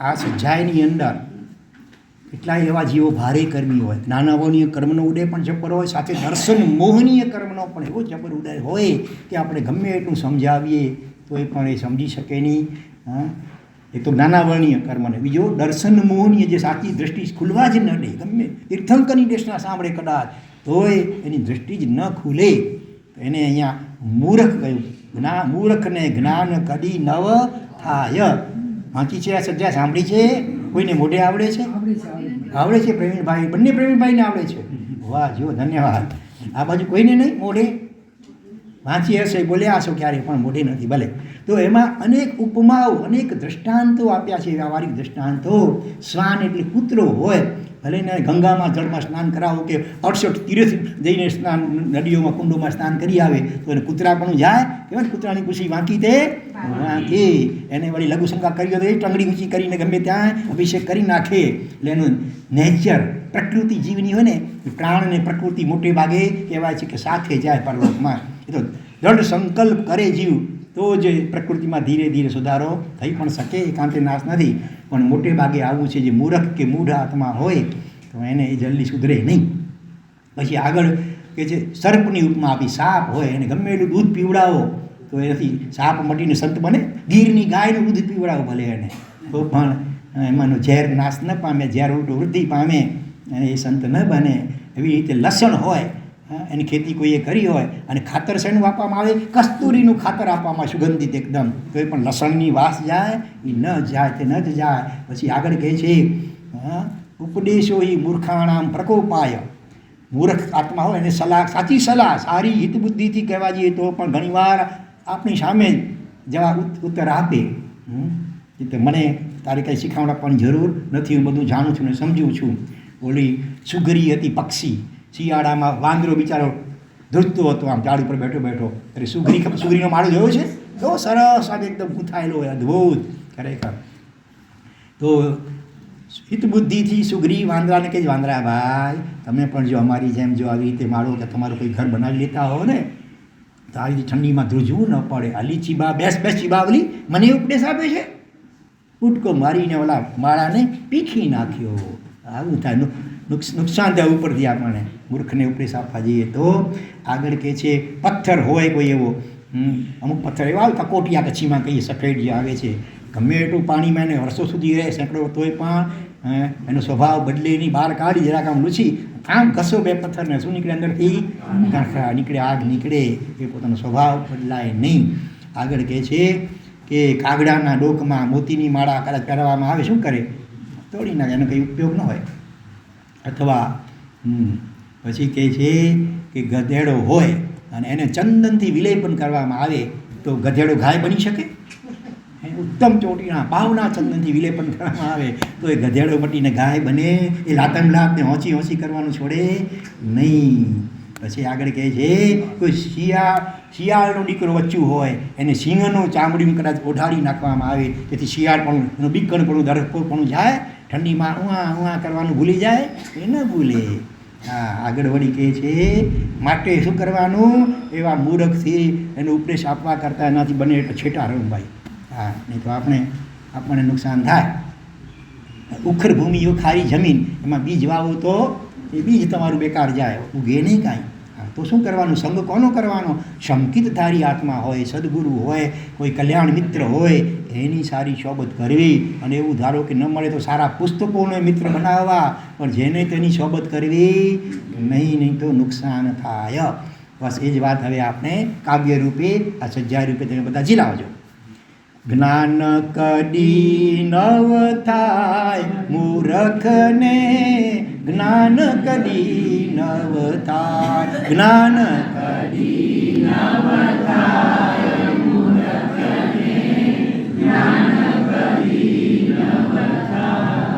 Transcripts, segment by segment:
આ સજાયની અંદર કેટલાય એવા જીવો ભારે કર્મી હોય. નાનાઓની કર્મનો ઉદય પણ જબર હોય, સાથે દર્શન મોહનીય કર્મનો પણ એવો જબર ઉદય હોય કે આપણે ગમે એટલું સમજાવીએ તો એ પણ એ સમજી શકે નહીં. એ તો નાનાવર્ણીય કર્મને બીજો દર્શન મોહનીય જે સાચી દ્રષ્ટિ ખુલવા જ ન દે, ગમે તીર્થંકરની દેશના સાંભળે કદાચ, તોય એની દ્રષ્ટિ જ ન ખુલે. એને અહીંયા મૂર્ખ કહ્યું. જ્ઞા, મૂર્ખને જ્ઞાન કદી નવ થાય. વાંચી છે આ સજ્જા સાંભળી છે? કોઈને મોઢે આવડે છે? આવડે છે પ્રવીણભાઈ? બંને પ્રવીણભાઈને આવડે છે? વાહ જો ધન્યવાદ. આ બાજુ કોઈને નહીં મોઢે? વાંચી હશે બોલ્યા હશો ક્યારેય પણ મોઢે નથી ભલે. તો એમાં અનેક ઉપમાઓ અનેક દ્રષ્ટાંતો આપ્યા છે વ્યવહારિક દ્રષ્ટાંતો. શ્વાન એટલે કૂતરો હોય ભલે ને ગંગામાં જળમાં સ્નાન કરાવો કે અડસઠ તીર્થ જઈને સ્નાન નદીઓમાં કુંડોમાં સ્નાન કરી આવે તો એને કૂતરા પણ જાય. કેવાય કૂતરાની ખુશી વાંકી તે વાંકી. એને વળી લઘુશંકા કરી તો એ ટંગડી ઊંચી કરીને ગમે ત્યાં અભિષેક કરી નાખે. એટલે એનું નેચર પ્રકૃતિ જીવની હોય ને પ્રાણ અને પ્રકૃતિ મોટે ભાગે કહેવાય છે કે સાથે જાય પરલોકમાં દૃઢ સંકલ્પ કરે જીવ, તો જ પ્રકૃતિમાં ધીરે ધીરે સુધારો થઈ પણ શકે, એકાંતે નાશ નથી. પણ મોટે ભાગે આવું છે જે મૂર્ખ કે મૂઢ આત્મા હોય, તો એને એ જલ્દી સુધરે નહીં. પછી આગળ કે જે સર્પની ઉપમા આપી સાપ હોય, એને ગમે એટલું દૂધ પીવડાવો, તો એથી સાપ મટીને સંત બને, ગીરની ગાયનું દૂધ પીવડાવો ભલે એને. તો પણ એમાંનો ઝેર નાશ ન પામે, ઝેર ઉલટું વૃદ્ધિ પામે, અને એ સંત ન બને. એવી રીતે લસણ હોય એની ખેતી કોઈએ કરી હોય અને ખાતર શેનું આપવામાં આવે? કસ્તુરીનું ખાતર આપવામાં સુગંધિત એકદમ. તો એ પણ લસણની વાસ જાય એ ન જાય તે ન જ જાય. પછી આગળ કહે છે ઉપદેશો એ મૂર્ખાણામ પ્રકોપાય. મૂર્ખ આત્મા હોય એને સલાહ, સાચી સલાહ, સારી હિતબુદ્ધિથી કહેવા જઈએ તો પણ ઘણીવાર આપણી સામે જવાબ ઉત- ઉત્તર આપે. એટલે મને તારે કંઈ શીખવાડ આપવાની જરૂર નથી, હું બધું જાણું છું ને સમજું છું. ઓલી સુગરી હતી પક્ષી. શિયાળામાં વાંદરો બિચારો ધ્રુજતો હતો આમ ઝાડ ઉપર બેઠો બેઠો. અરે સુગરી સુગરીનો માળો જોયો છે? તો સરસ આમ એકદમ ગૂંથાયેલો હોય, અદ્ભુત ખરેખર. તો હિત બુદ્ધિથી સુગરી વાંદરાને કહે વાંદરા ભાઈ, તમે પણ જો અમારી જેમ જો આવી રીતે માળો કે તમારું કોઈ ઘર બનાવી લેતા હો ને, તો આવી રીતે ઠંડીમાં ધ્રુજવું ન પડે. અલી ચીબા બેસ બેસ ચીબાવલી મને ઉપદેશ આપે છે? ઉટકો મારીને ઓલા માળાને પીખી નાખ્યો. આવું થાય. નુકસાન થાય ઉપરથી આપણને. મૂર્ખને ઉપરી સાફવા જઈએ તો. આગળ કહે છે, પથ્થર હોય કોઈ એવો. અમુક પથ્થર એવા આવે કકોટિયા કચ્છીમાં કહીએ, સફેદ જે આવે છે. ગમે એટલું પાણીમાં એને વર્ષો સુધી રહે, સેંકડો તોય પણ એનો સ્વભાવ બદલે નહીં, બહાર કાઢી જરાક આમ લૂછી આમ ઘસો બે પથ્થરને, શું નીકળે અંદરથી? કાંકરા, નીકળે, આગ નીકળે. એ પોતાનો સ્વભાવ બદલાય નહીં. આગળ કહે છે કે કાગડાના ડોકમાં મોતીની માળા કદાચ પહેરવામાં આવે, શું કરે? તોડી નાખે, એનો કંઈ ઉપયોગ ન હોય. અથવા પછી કહે છે કે ગધેડો હોય અને એને ચંદનથી વિલેપન કરવામાં આવે, તો ગધેડો ગાય બની શકે? ઉત્તમ ચોટીના પાવના ચંદનથી વિલેપન કરવામાં આવે, તો એ ગધેડો મટીને ગાય બને, એ લાતન લાતને હોંચી હોંચી કરવાનું છોડે નહીં. પછી આગળ કહે છે, કોઈ શિયાળ શિયાળનો દીકરો વચ્ચું હોય, એને સિંહનું ચામડીનું કદાચ ઓઢાડી નાખવામાં આવે, તેથી શિયાળ પણ, એનું બીકણ પણ દરકો પણ જાય ઠંડીમાં ઉવા ઉવા કરવાનું ભૂલી જાય? એ ન ભૂલે. હા, આગળ વળી કહે છે, માટે શું કરવાનું? એવા મૂરખથી એનો ઉપદેશ આપવા કરતાં એનાથી બને એટલે છેટા ભાઈ. હા, નહીં તો આપણે, આપણને નુકસાન થાય. ઉખર ભૂમિઓ ખારી જમીન, એમાં બીજ વાવો તો એ બીજ તમારું બેકાર જાય. ઉગે નહીં કાંઈ. તો શું કરવાનું? સંગ કોનો કરવાનો? શંકિતધારી આત્મા હોય, સદગુરુ હોય, કોઈ કલ્યાણ મિત્ર હોય, એની સારી સોબત કરવી. અને એવું ધારો કે ન મળે તો સારા પુસ્તકોને મિત્ર બનાવવા. પણ જેને તેની સોબત કરવી, નહીં નહીં તો નુકસાન થાય. બસ એ જ વાત હવે આપણે કાવ્ય રૂપે, આ સજ્જા રૂપે તમે બધા જીલાવજો જ્ઞાન કદી નવ થાય, મૂર્ખને જ્ઞાન કદી નવતાર જ્ઞાન કદી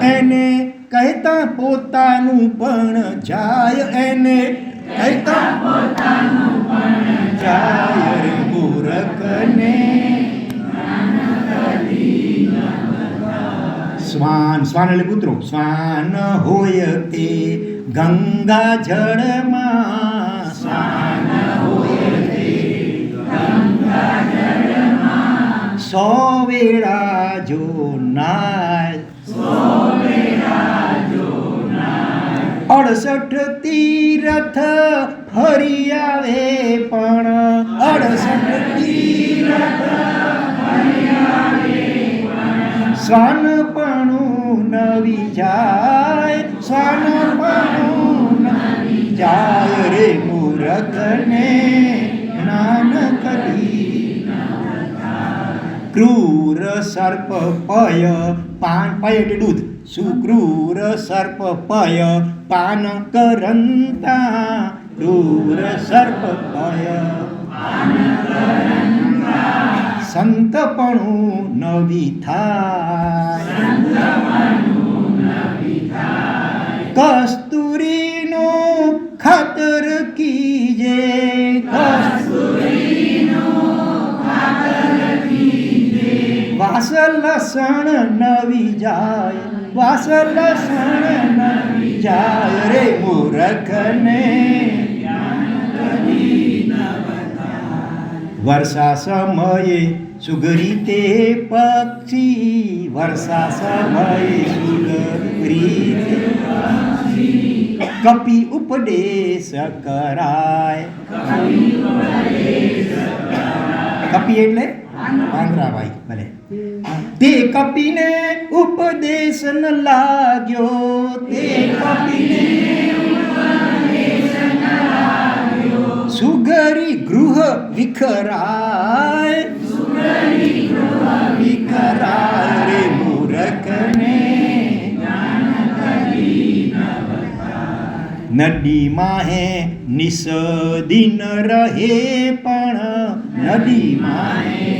એને કહેતા પોતાનું પણ જાય. એને કહેતા પોતાનું પણ સ્વાન સ્વાન એટલે કૂતરો. સ્વાન હોય તે ગંગા જળમાં. સ્વાન હોય સો વેળા જો અડસઠ તીરથ ફરી આવે પણ. અડસઠ તીર્થ સ્વાનપણું નવી જાય, સ્વાનપણું જાય રે મૂરખને જ્ઞાન કરી ક્રૂર સર્પ પય પાન પય એટલે દૂધ. સુક્રૂર સર્પ પય પાન કરંતા. ક્રૂર સર્પ પય સંતપણું નવી થાય. કસ્તુરીનું ખાતર કીજે. વાસ લસણ નવી જાય વાસ લસણ નવી જાય. રે મૂરખને વર્ષા સમયે સુગરી તે પક્ષી, વર્ષા સમયે સુગરી કપી ઉપદેશ કરાય. કપી એટલે આંધ્રાભાઈ ભલે. તે કપીને ઉપદેશ ન લાગ્યો. તે કપીને સુગરી ગૃહ વિખરાય વિખરાય રે મૂરખને નદીમાં હે નિસદીન રહે પણ નદીમાં હે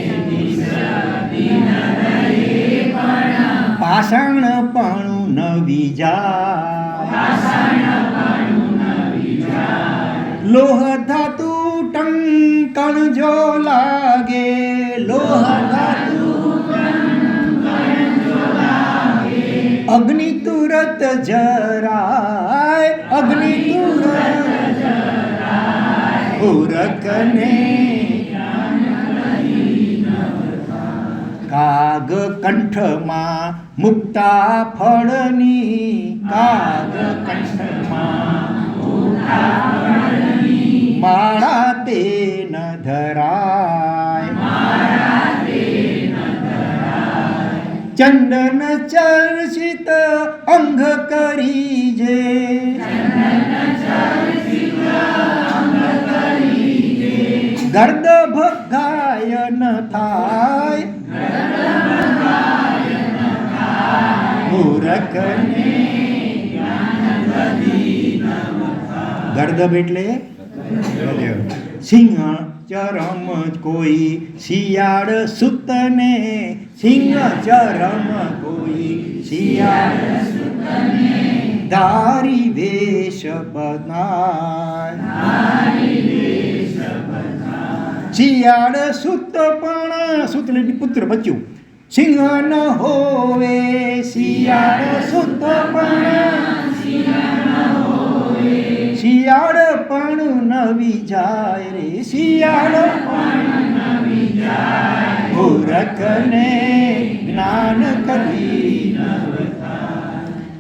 પાષાણપણું નવી જાય લોહ ધાતુ ટંકણ જો લાગે, લોહ ધાતુ અગ્નિ તુરત જરાય અગ્નિ તુરત ઉરકને કાગ કંઠમાં મુક્તા ફળની, કાગ કંઠમાં માળા તે ધરાય ચંદન ચર્ચિત અંગ કરી જે ગર્દ ગાયન થાય મૂરખને ગર્દભ એટલે સિંહ ચરમ કોઈ, શિયાળ સુતને સિંહ ચરમ કોઈ, શિયાળ ધારી વેશ શિયાળ સુત પણ, સુત પુત્ર બચ્યું. સિંહ ન હોવે, શિયાળ સુત પણ, શિયાળ પણ નવી જાય રે શિયાળ મૂરખને જ્ઞાન કરી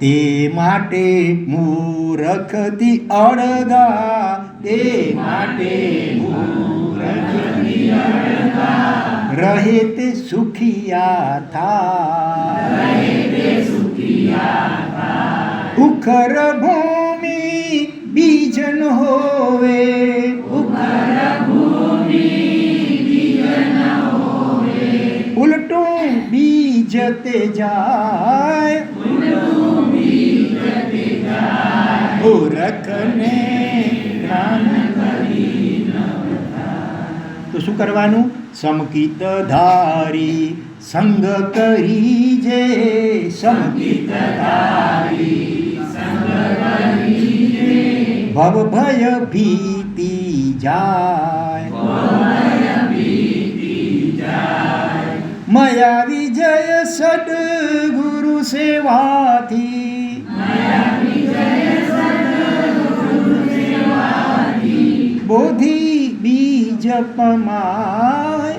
તે માટે મૂરખથી અળગા તે માટે મૂરખથી અળગા. રહે તે સુખિયા થા ઉખર ભૂમિ બીજ ન હોવે. ઉલટું બીજ તે જાય. જ્ઞાન તો શું કરવાનું? સમકિત ધારી સંગ કરી જે. સમકિત ધારી ભવ ભય ભીતિ જાય મયા વિજય સદગુરુ સેવાથી બોધિ બીજ પમાય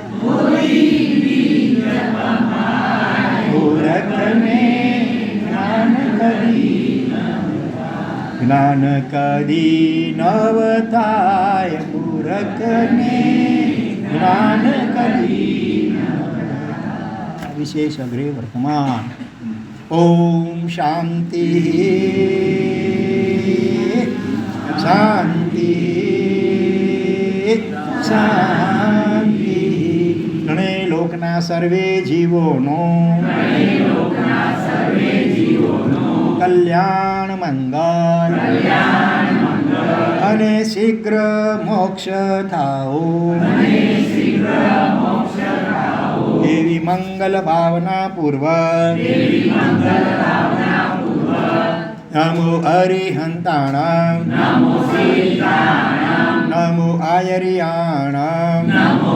મૂરખને જ્ઞાન કરી જ્ઞાન કદી નવ થાય જ્ઞાન કદી વિશેષ અગ્રે વર્તમાન ઓમ શાંતિ શાંતિ શાંતિ ગણે લોકના સર્વે જીવોનો કલ્યાણ મંગલ અને શીઘ્ર મોક્ષ થાઓ એવી મંગલ ભાવના પૂર્વક. નમો હરિહંતાણમ નમો આયરિયાણમ. નમો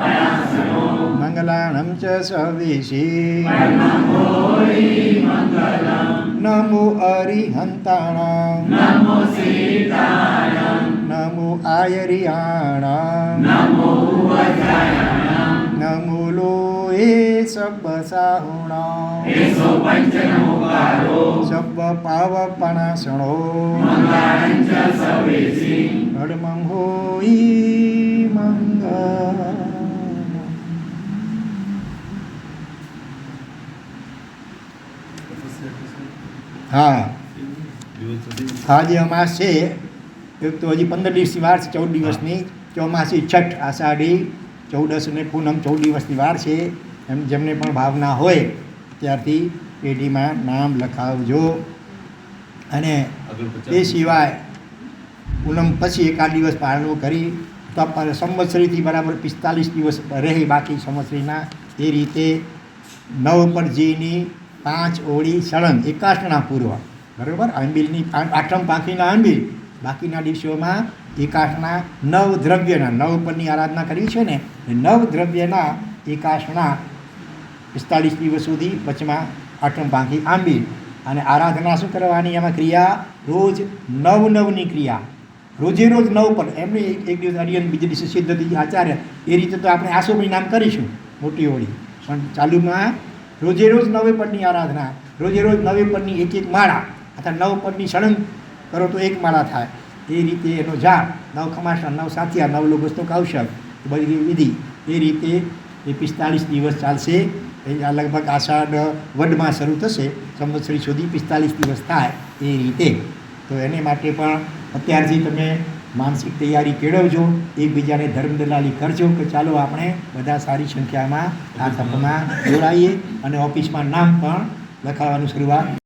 सविशे नमो अरिहन्ताणां नमो नमो आयरियाणां नमो नमो लोये सब्बसाहुणां सब्बपावपणासणो षडमं हो હા. અમાસ છે. એક તો હજી પંદર દિવસની વાર છે, ચૌદ દિવસની. ચોમાસી છઠ આષાઢી, ચૌદસ અને પૂનમ ચૌદ દિવસની વાર છે. એમ જેમને પણ ભાવના હોય ત્યારથી પેઢીમાં નામ લખાવજો. અને એ સિવાય પૂનમ પછી એકાદ દિવસ પારણું કરી. તો પર- સંવત્સરીથી બરાબર પિસ્તાલીસ દિવસ રહે બાકી સંવત્સરીના. એ રીતે નવપરજીની પાંચ ઓળી સળંગ એકાષ્ટના પૂર્વ. બરાબર? આંબીલની આઠમ પાંખીના આંબીલ બાકીના દિવસોમાં એકાશના નવ દ્રવ્યના, નવ પરની આરાધના કરી છે ને નવ દ્રવ્યના એકાશના પિસ્તાલીસ દિવસ સુધી વચમાં આઠમ પાંખી આંબીલ. અને આરાધના શું કરવાની? એમાં ક્રિયા રોજ નવ નવની ક્રિયા. રોજે રોજ નવ પર એમને એક દિવસ અડિયન બીજે દિવસે સિદ્ધથી આચાર્ય. એ રીતે તો આપણે આસો નામ કરીશું, મોટી હોળી પણ ચાલુમાં રોજે રોજ નવે પદની આરાધના, રોજે રોજ નવે પદની એક એક માળા, અથવા નવ પદની સળંગ કરો તો એક માળા થાય. એ રીતે એનો જાળ નવ ખમાસા નવ સાથિયા, નવ લોગસનો કૌશલ એ બધી વિધિ. એ રીતે એ પિસ્તાલીસ દિવસ ચાલશે. એ આ લગભગ આષાઢ વડમાં શરૂ થશે. સંવત્સરી સુધી પિસ્તાલીસ દિવસ થાય એ રીતે. તો એને માટે પણ અત્યારથી તમે માનસિક તૈયારી કેળવજો, એકબીજાને ધર્મ દલાલી કરજો કે ચાલો આપણે બધા સારી સંખ્યામાં આ તપમાં જોડાઈએ અને ઓફિસમાં નામ પણ લખાવવાનું શરૂઆત